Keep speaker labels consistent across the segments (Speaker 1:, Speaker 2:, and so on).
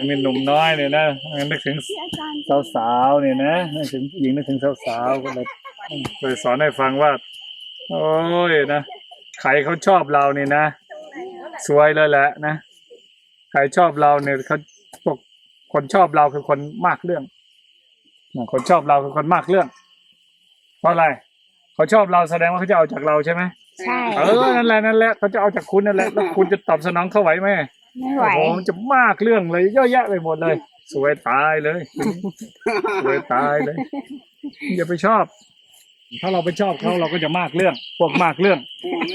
Speaker 1: ยังเป็นหนุ่มน้อยเนี่ยนะนึกถึง
Speaker 2: ที่อาจารย์
Speaker 1: สาวๆเนี่ยนะนึกถึงผู้หญิงนึกถึงสาวๆก็เลยเคยสอนให้ฟังว่า โอ้ยนะใครเขาชอบเรานี่นะสวยเลยแหละนะใครชอบเราเนี่ยเขาพวกคนชอบเราคือคนมากเรื่องนะคนชอบเราคือคนมากเรื่อง เพราะอะไรเขาชอบเราแสดงว่าเขาจะเอาจากเราใช่ไหม
Speaker 2: ใช่
Speaker 1: เออนั่นแหละนั่นแหละเขาจะเอาจากคุณนั่นแหละแล้วคุณจะตอบสนองเขาไหวไหม
Speaker 2: ไม่ไหว
Speaker 1: โอ้โหมันจะมากเรื่องเลยเยอะแยะไปหมดเลย สวยตายเลย สวยตายเลย อย่าไปชอบ ถ้าเราไปชอบเขาเราก็จะมากเรื่อง พวกมากเรื่อง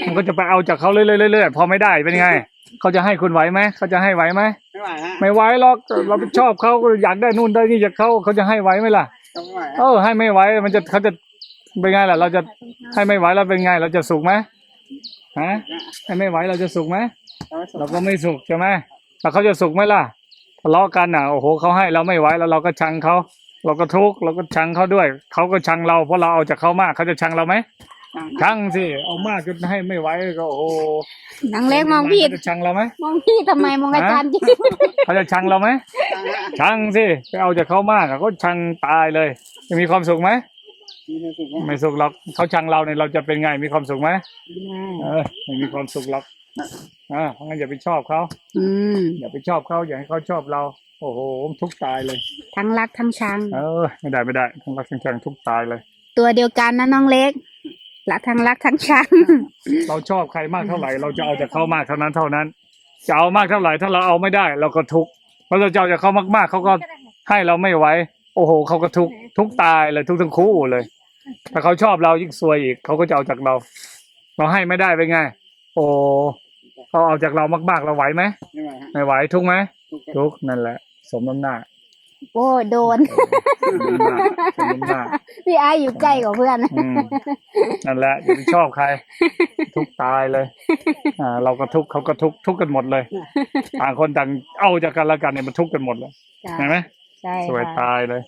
Speaker 1: มันก็จะไปเอาจากเขาเรื่อยๆเรื่อยๆพอไม่ได้เป็นไง เขาจะให้คุณไหวไหมเขาจะให้ไหวไหม
Speaker 3: ไม่ไหวฮะ
Speaker 1: ไม่ไหวหรอกเราไปชอบเขาก็อยากได้นู่นได้นี่จากเขาเขาจะให้ไหวไหมล่ะ
Speaker 3: ต้องไม่ไหว
Speaker 1: เออให้ไม่ไหวมันจะเขาจะเป็นไงล่ะ เราจะให้ไม่ไหวเราเป็นไง เราจะสุขไหมฮะให้ไม่ไหวเราจะสุขไหม เราก็ไม่สุขใช่ไหมแล้วเขาจะสุขไหมล่ะทะเลาะกันอะโอ้โหเขาให้เราไม่ไหวแล้วเราก็ชังเขาเราก็ทุกข์เราก็ชังเขาด้วยเขาก็ชังเราเพราะเราเอาจากเขามากเขาจะชังเราไหมชังสิเอามากจนให้ไม่ไหวก็โอ้โห
Speaker 2: นางเล็กมองผิด
Speaker 1: เขาจะชังเราไหม
Speaker 2: มองพี่ทำไมมองอาจารย์
Speaker 1: เขาจะชังเราไหมชังสิไปเอาจากเขามากอะเขาชังตายเลยจะมีความสุขไหม
Speaker 3: มีความสุขไหม
Speaker 1: ไม่สุขหรอกเขาชังเราเนี่ยเราจะเป็นไงมีความสุขไหมเออไม่มีความสุขหรอก อ่าเพราะงั้นอย่าไปชอบเขา
Speaker 2: อืม
Speaker 1: อย่าไปชอบเขาอย่าให้เขาชอบเรา โอ้โหทุกข์ตายเลย
Speaker 2: ทั้งรักทั้งชัง
Speaker 1: เออ ไม่ได้ไม่ได้ทั้งรักทั้งชังทุกข์ตายเลย
Speaker 2: ตัวเดียวกันนะน้องเล็กรักทั้งรักทั้งชัง
Speaker 1: เราชอบใครมากเท่าไหร่ เราจะเอาจากเขามากเท่านั้นเท่านั้น จะเอามากเท่าไหร่ ถ้าเราเอาไม่ได้ เราก็ทุกข์เพราะเราจะเอาจากเขามากๆเขาก็ให้เราไม่ไหวโอ้โหเขาก็ทุกข์ทุกข์ตายเลยทุกข์ทั้งคู่เลย ถ้าเขาชอบเรายิ่งซวยอีกเขาก็จะเอาจากเรา เราให้ไม่ได้เป็นไง โอ้ เขาเอาจากเรามากๆเราไหวไหม
Speaker 3: ไม่ไหวฮะ
Speaker 1: ไม่ไหวทุกข์ไหม
Speaker 3: ทุกข์
Speaker 1: ทุกข์นั่นแหละ สมน้ำหน้า
Speaker 2: โอ้โดน
Speaker 1: สมน้ำหน้าสมน้ำหน้า
Speaker 2: พี่ไอายอยู่ใกล้กว่าเพื่อน
Speaker 1: อืมนั่นแหละอย่าไปชอบใคร ทุกข์ตายเลย อ่า เราก็ทุกข์เขาก็ทุกข์ทุกข์กันหมดเลยต่างคนต่างเอาจากกันแล้วกันเนี่ยมันทุกข์กันหมดเลย
Speaker 2: จ้ะ
Speaker 1: เห็นไหม
Speaker 2: ใช่
Speaker 1: สวย
Speaker 2: ค่ะ
Speaker 1: ตายเลย